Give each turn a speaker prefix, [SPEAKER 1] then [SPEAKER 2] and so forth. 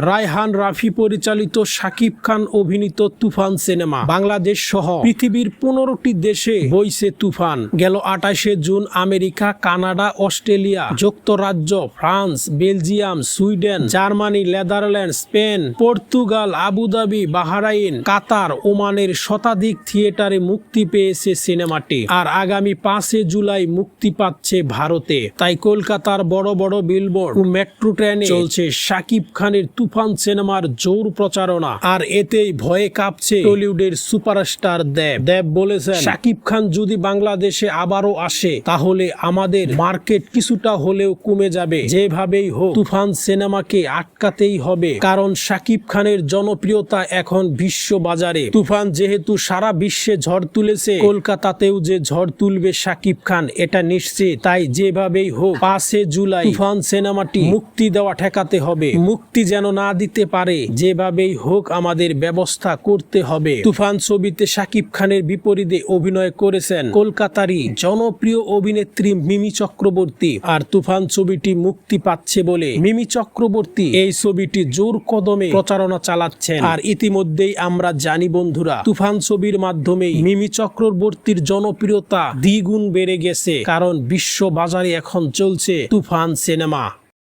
[SPEAKER 1] রায়হান রাফি পরিচালিত শাকিব খান অভিনীত তুফান সিনেমা। বাংলাদেশ সহ পৃথিবীর পনেরোটি দেশে বইছে তুফান। গেল আঠাশে জুন আমেরিকা, কানাডা, অস্ট্রেলিয়া, যুক্তরাজ্য, France, Belgium, Sweden, Germany, Netherland, Spain, Portugal, Abu Dhabi, Bahrain, Qatar, ওমানের শতাধিক থিয়েটারে মুক্তি পেয়েছে সিনেমাটি। আর আগামী পাঁচে জুলাই মুক্তি পাচ্ছে ভারতে। তাই কলকাতার বড় বড় বিলবোর্ড মেট্রো ট্রেনে চলছে শাকিব খানের তুফান সিনেমার জোর প্রচারণা। আর এতেই ভয়ে কাঁপছে টলিউডের সুপারস্টার দেব। দেব বলেছেন, শাকিব খান যদি বাংলাদেশে আবারও আসে, তাহলে আমাদের মার্কেট কিছুটা হলেও কমে যাবে। যেভাবেই হোক, তুফান সিনেমাকে আটকাতেই হবে। কারণ শাকিব খানের জনপ্রিয়তা এখন বিশ্ব বাজারে তুফান যেহেতু সারা বিশ্বে ঝড় তুলেছে, কলকাতাতেও যে ঝড় তুলবে শাকিব খান, এটা নিশ্চিত। তাই যেভাবেই হোক পাঁচে জুলাই তুফান সিনেমাটি মুক্তি দেওয়া ঠেকাতে হবে। মুক্তি যেন না দিতে পারে। যেভাবেই হোক আমাদের ব্যবস্থা করতে হবে। তুফান ছবিতে শাকিব খানের বিপরীতে অভিনয় করেছেন কলকাতারই জনপ্রিয় অভিনেত্রী মিমি চক্রবর্তী। আর তুফান ছবিটি মুক্তি পাচ্ছে বলে মিমি চক্রবর্তী এই ছবিটি জোর কদমে প্রচারণা চালাচ্ছেন। আর ইতিমধ্যেই আমরা জানি বন্ধুরা, তুফান ছবির মাধ্যমে মিমি চক্রবর্তীর জনপ্রিয়তা দ্বিগুণ বেড়ে গেছে। কারণ বিশ্ব বাজারে এখন চলছে তুফান সিনেমা।